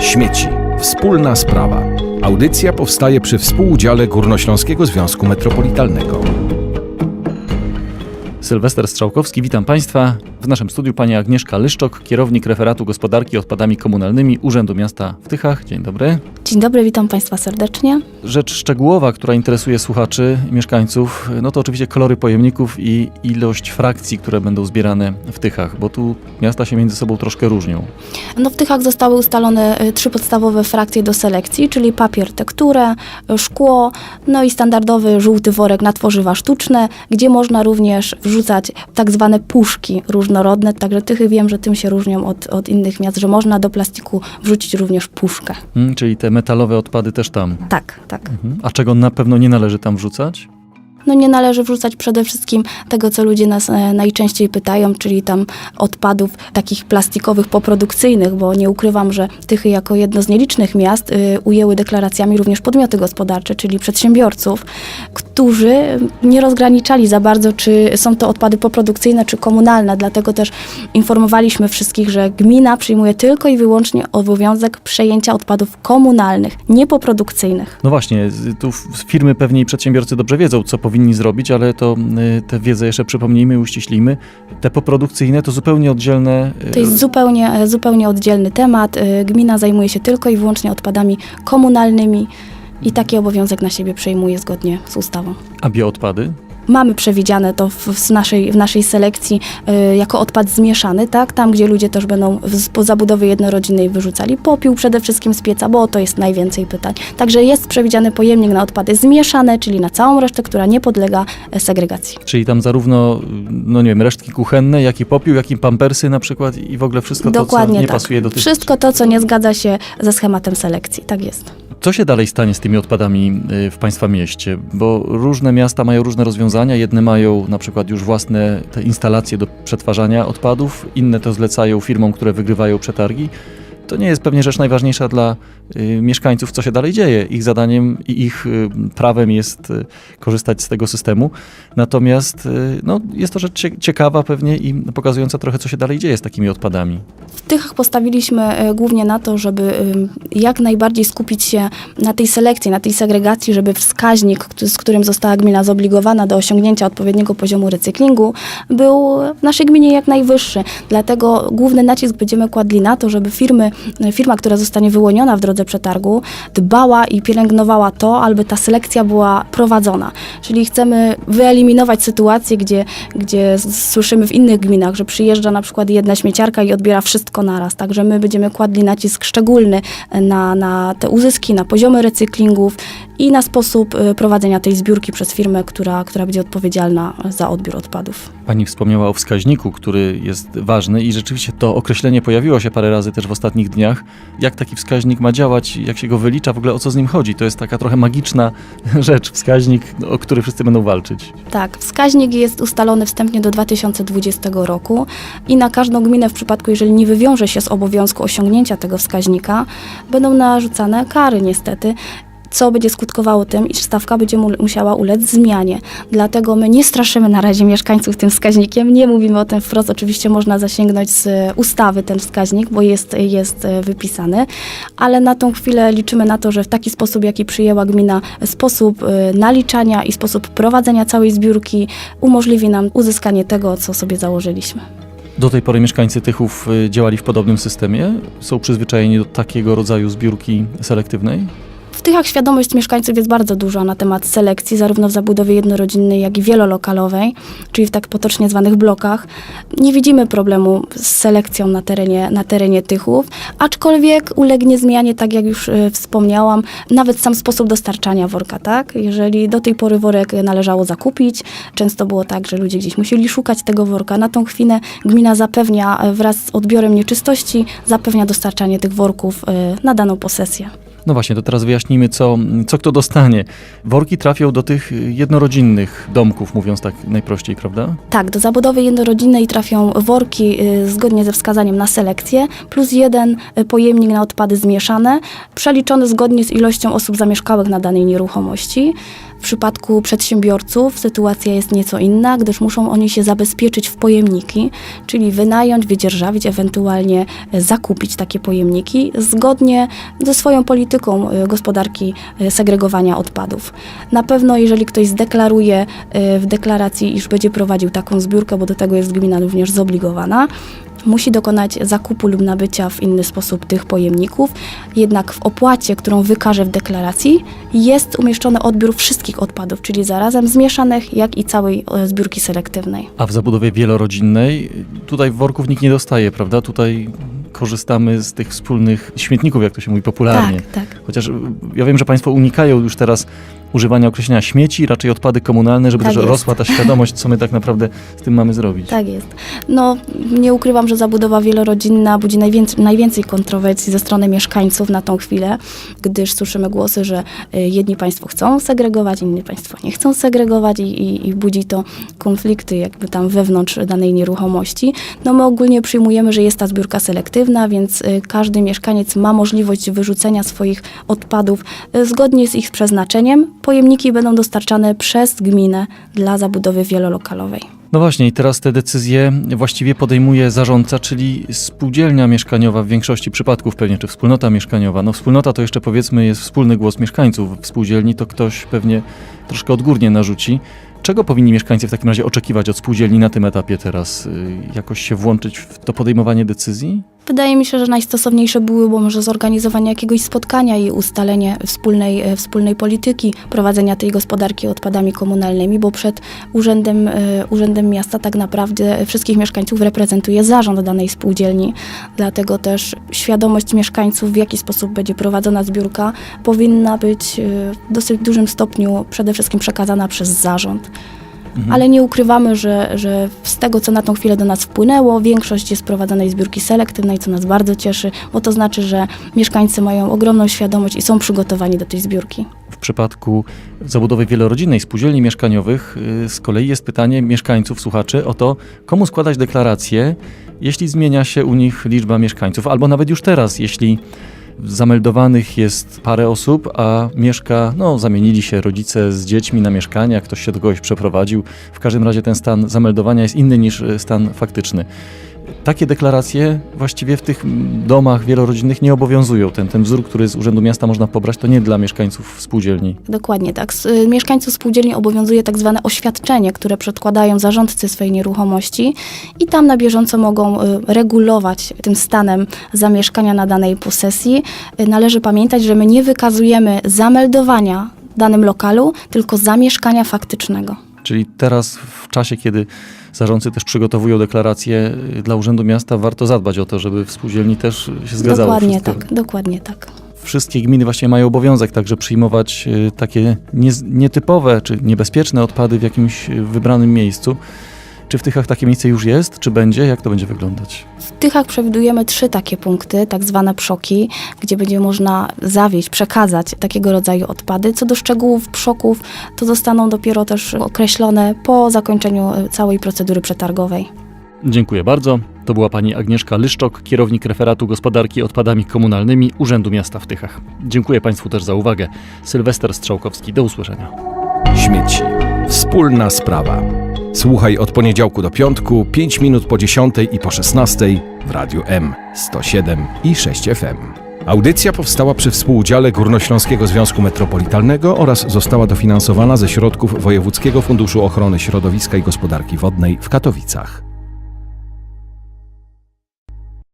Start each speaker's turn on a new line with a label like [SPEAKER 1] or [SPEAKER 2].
[SPEAKER 1] Śmieci. Wspólna sprawa. Audycja powstaje przy współudziale Górnośląskiego Związku Metropolitalnego.
[SPEAKER 2] Sylwester Strzałkowski, witam Państwa. W naszym studiu pani Agnieszka Lyszczok, kierownik referatu gospodarki odpadami komunalnymi Urzędu Miasta w Tychach. Dzień dobry.
[SPEAKER 3] Dzień dobry, witam Państwa serdecznie.
[SPEAKER 2] Rzecz szczegółowa, która interesuje słuchaczy i mieszkańców, no to oczywiście kolory pojemników i ilość frakcji, które będą zbierane w Tychach, bo tu miasta się między sobą troszkę różnią.
[SPEAKER 3] No w Tychach zostały ustalone y, trzy podstawowe frakcje do selekcji, czyli papier tekturę, szkło, no i standardowy żółty worek na tworzywa sztuczne, gdzie można również wrzucać tak zwane puszki różnorodne, także Tychy wiem, że tym się różnią od, od innych miast, że można do plastiku wrzucić również puszkę.
[SPEAKER 2] Hmm, czyli te metalowe odpady też tam.
[SPEAKER 3] Tak, tak.
[SPEAKER 2] Mhm. A czego na pewno nie należy tam wrzucać?
[SPEAKER 3] No nie należy wrzucać przede wszystkim tego, co ludzie nas e, najczęściej pytają, czyli tam odpadów takich plastikowych poprodukcyjnych, bo nie ukrywam, że Tychy jako jedno z nielicznych miast y, ujęły deklaracjami również podmioty gospodarcze, czyli przedsiębiorców, którzy nie rozgraniczali za bardzo, czy są to odpady poprodukcyjne, czy komunalne. Dlatego też informowaliśmy wszystkich, że gmina przyjmuje tylko i wyłącznie obowiązek przejęcia odpadów komunalnych, nie poprodukcyjnych.
[SPEAKER 2] No właśnie, tu firmy pewnie i przedsiębiorcy dobrze wiedzą, co powinni zrobić, ale to y, tę wiedzę jeszcze przypomnijmy uściślimy. Te poprodukcyjne to zupełnie oddzielne. y,
[SPEAKER 3] To jest zupełnie, e, zupełnie oddzielny temat. Y, Gmina zajmuje się tylko i wyłącznie odpadami komunalnymi i taki obowiązek na siebie przejmuje zgodnie z ustawą.
[SPEAKER 2] A bioodpady?
[SPEAKER 3] Mamy przewidziane to w, w naszej, w naszej selekcji y, jako odpad zmieszany, tak? Tam, gdzie ludzie też będą z po zabudowy jednorodzinnej wyrzucali popiół przede wszystkim z pieca, bo o to jest najwięcej pytań. Także jest przewidziany pojemnik na odpady zmieszane, czyli na całą resztę, która nie podlega e, segregacji.
[SPEAKER 2] Czyli tam zarówno, no nie wiem, resztki kuchenne, jak i popiół, jak i pampersy na przykład i w ogóle wszystko
[SPEAKER 3] Dokładnie
[SPEAKER 2] to, co nie
[SPEAKER 3] tak.
[SPEAKER 2] pasuje do tych...
[SPEAKER 3] Wszystko to, co nie zgadza się ze schematem selekcji. Tak jest.
[SPEAKER 2] Co się dalej stanie z tymi odpadami y, w Państwa mieście? Bo różne miasta mają różne rozwiązania. Jedne mają na przykład już własne te instalacje do przetwarzania odpadów, inne to zlecają firmom, które wygrywają przetargi. To nie jest pewnie rzecz najważniejsza dla y, mieszkańców, co się dalej dzieje. Ich zadaniem i ich y, prawem jest y, korzystać z tego systemu. Natomiast y, no, jest to rzecz cie- ciekawa pewnie i pokazująca trochę, co się dalej dzieje z takimi odpadami.
[SPEAKER 3] W Tychach postawiliśmy e, głównie na to, żeby ym, jak najbardziej skupić się na tej selekcji, na tej segregacji, żeby wskaźnik, z którym została gmina zobligowana do osiągnięcia odpowiedniego poziomu recyklingu, był w naszej gminie jak najwyższy. Dlatego główny nacisk będziemy kładli na to, żeby firmy, firma, która zostanie wyłoniona w drodze przetargu, dbała i pielęgnowała to, aby ta selekcja była prowadzona. Czyli chcemy wyeliminować sytuacje, gdzie, gdzie słyszymy w innych gminach, że przyjeżdża na przykład jedna śmieciarka i odbiera wszystko naraz. Także my będziemy kładli nacisk szczególny na, na te uzyski, na poziomy recyklingów i na sposób y, prowadzenia tej zbiórki przez firmę, która, która będzie odpowiedzialna za odbiór odpadów.
[SPEAKER 2] Pani wspomniała o wskaźniku, który jest ważny i rzeczywiście to określenie pojawiło się parę razy też w ostatnich dniach. Jak taki wskaźnik ma działać, jak się go wylicza, w ogóle o co z nim chodzi? To jest taka trochę magiczna rzecz, wskaźnik, o który wszyscy będą walczyć.
[SPEAKER 3] Tak, wskaźnik jest ustalony wstępnie do 2020 roku i na każdą gminę w przypadku, jeżeli nie wywiąże się z obowiązku osiągnięcia tego wskaźnika, będą narzucane kary niestety. Co będzie skutkowało tym, iż stawka będzie mu- musiała ulec zmianie. Dlatego my nie straszymy na razie mieszkańców tym wskaźnikiem, nie mówimy o tym wprost. Oczywiście można zasięgnąć z e, ustawy ten wskaźnik, bo jest, jest e, wypisany, ale na tą chwilę liczymy na to, że w taki sposób, jaki przyjęła gmina, sposób e, naliczania i sposób prowadzenia całej zbiórki umożliwi nam uzyskanie tego, co sobie założyliśmy.
[SPEAKER 2] Do tej pory mieszkańcy Tychów y, działali w podobnym systemie? Są przyzwyczajeni do takiego rodzaju zbiórki selektywnej?
[SPEAKER 3] Tychach świadomość mieszkańców jest bardzo duża na temat selekcji, zarówno w zabudowie jednorodzinnej, jak i wielolokalowej, czyli w tak potocznie zwanych blokach. Nie widzimy problemu z selekcją na terenie, na terenie Tychów, aczkolwiek ulegnie zmianie, tak jak już e, wspomniałam, nawet sam sposób dostarczania worka, tak? Jeżeli do tej pory worek należało zakupić, często było tak, że ludzie gdzieś musieli szukać tego worka. Na tą chwilę gmina zapewnia e, wraz z odbiorem nieczystości, zapewnia dostarczanie tych worków e, na daną posesję.
[SPEAKER 2] No właśnie, to teraz wyjaśnijmy, co, co kto dostanie. Worki trafią do tych jednorodzinnych domków, mówiąc tak najprościej, prawda?
[SPEAKER 3] Tak, do zabudowy jednorodzinnej trafią worki y, zgodnie ze wskazaniem na selekcję, plus jeden y, pojemnik na odpady zmieszane, przeliczony zgodnie z ilością osób zamieszkałych na danej nieruchomości. Przypadku przedsiębiorców sytuacja jest nieco inna, gdyż muszą oni się zabezpieczyć w pojemniki, czyli wynająć, wydzierżawić, ewentualnie e, zakupić takie pojemniki zgodnie ze swoją polityką e, gospodarki e, segregowania odpadów. Na pewno, jeżeli ktoś zdeklaruje w deklaracji, iż będzie prowadził taką zbiórkę, bo do tego jest gmina również zobligowana, musi dokonać zakupu lub nabycia w inny sposób tych pojemników. Jednak w opłacie, którą wykaże w deklaracji, jest umieszczony odbiór wszystkich odpadów, czyli zarazem zmieszanych, jak i całej e, zbiórki selektywnej.
[SPEAKER 2] A w zabudowie wielorodzinnej tutaj worków nikt nie dostaje, prawda? Tutaj korzystamy z tych wspólnych śmietników, jak to się mówi popularnie.
[SPEAKER 3] Tak, tak.
[SPEAKER 2] Chociaż y, ja wiem, że Państwo unikają już teraz używania określenia śmieci, raczej odpady komunalne, żeby
[SPEAKER 3] Tak
[SPEAKER 2] też
[SPEAKER 3] jest.
[SPEAKER 2] rosła ta świadomość, co my tak naprawdę z tym mamy zrobić.
[SPEAKER 3] Tak jest. No, nie ukrywam, że zabudowa wielorodzinna budzi najwięcej, najwięcej kontrowersji ze strony mieszkańców na tą chwilę, gdyż słyszymy głosy, że y, jedni państwo chcą segregować, inni państwo nie chcą segregować i, i, i budzi to konflikty jakby tam wewnątrz danej nieruchomości. No my ogólnie przyjmujemy, że jest ta zbiórka selektywna, więc y, każdy mieszkaniec ma możliwość wyrzucenia swoich odpadów y, zgodnie z ich przeznaczeniem. Pojemniki będą dostarczane przez gminę dla zabudowy wielolokalowej.
[SPEAKER 2] No właśnie, i teraz te decyzje właściwie podejmuje zarządca, czyli spółdzielnia mieszkaniowa w większości przypadków pewnie, czy wspólnota mieszkaniowa. No wspólnota to jeszcze powiedzmy jest wspólny głos mieszkańców. W spółdzielni to ktoś pewnie troszkę odgórnie narzuci. Czego powinni mieszkańcy w takim razie oczekiwać od spółdzielni na tym etapie teraz? Y, Jakoś się włączyć w to podejmowanie decyzji?
[SPEAKER 3] Wydaje mi się, że najstosowniejsze byłyby może zorganizowanie jakiegoś spotkania i ustalenie wspólnej, e, wspólnej polityki prowadzenia tej gospodarki odpadami komunalnymi, bo przed urzędem, e, urzędem miasta tak naprawdę wszystkich mieszkańców reprezentuje zarząd danej spółdzielni. Dlatego też świadomość mieszkańców, w jaki sposób będzie prowadzona zbiórka, powinna być e, w dosyć dużym stopniu przede wszystkim przekazana przez zarząd. Ale nie ukrywamy, że, że z tego, co na tą chwilę do nas wpłynęło, większość jest prowadzonej zbiórki selektywnej, co nas bardzo cieszy, bo to znaczy, że mieszkańcy mają ogromną świadomość i są przygotowani do tej zbiórki.
[SPEAKER 2] W przypadku zabudowy wielorodzinnej spółdzielni mieszkaniowych y, z kolei jest pytanie mieszkańców, słuchaczy o to, komu składać deklaracje, jeśli zmienia się u nich liczba mieszkańców, albo nawet już teraz, jeśli zameldowanych jest parę osób, a mieszka, no zamienili się rodzice z dziećmi na mieszkania, ktoś się do kogoś przeprowadził. W każdym razie ten stan zameldowania jest inny niż y, stan faktyczny. Takie deklaracje właściwie w tych domach wielorodzinnych nie obowiązują. Ten, ten wzór, który z Urzędu Miasta można pobrać, to nie dla mieszkańców spółdzielni.
[SPEAKER 3] Dokładnie tak. Y, Mieszkańców spółdzielni obowiązuje tak zwane oświadczenie, które przedkładają zarządcy swojej nieruchomości i tam na bieżąco mogą y, regulować tym stanem zamieszkania na danej posesji. Y, Należy pamiętać, że my nie wykazujemy zameldowania danym lokalu, tylko zamieszkania faktycznego.
[SPEAKER 2] Czyli teraz, w czasie, kiedy zarządcy też przygotowują deklaracje y, dla Urzędu Miasta, warto zadbać o to, żeby w spółdzielni też się zgadzało
[SPEAKER 3] Dokładnie
[SPEAKER 2] wszystko.
[SPEAKER 3] tak, dokładnie tak.
[SPEAKER 2] Wszystkie gminy właśnie mają obowiązek także przyjmować y, takie nie, nietypowe czy niebezpieczne odpady w jakimś y, wybranym miejscu. Czy w Tychach takie miejsce już jest, czy będzie? Jak to będzie wyglądać?
[SPEAKER 3] W Tychach przewidujemy trzy takie punkty, tak zwane przoki, gdzie będzie można zawieźć, przekazać takiego rodzaju odpady. Co do szczegółów przoków, to zostaną dopiero też określone po zakończeniu e, całej procedury przetargowej.
[SPEAKER 2] Dziękuję bardzo. To była pani Agnieszka Lyszczok, kierownik referatu gospodarki odpadami komunalnymi Urzędu Miasta w Tychach. Dziękuję Państwu też za uwagę. Sylwester Strzałkowski, do usłyszenia.
[SPEAKER 1] Śmieci. Wspólna sprawa. Słuchaj od poniedziałku do piątku, 5 minut po 10 i po 16 w Radiu M 107 i 6 FM. Audycja powstała przy współudziale Górnośląskiego Związku Metropolitalnego oraz została dofinansowana ze środków Wojewódzkiego Funduszu Ochrony Środowiska i Gospodarki Wodnej w Katowicach.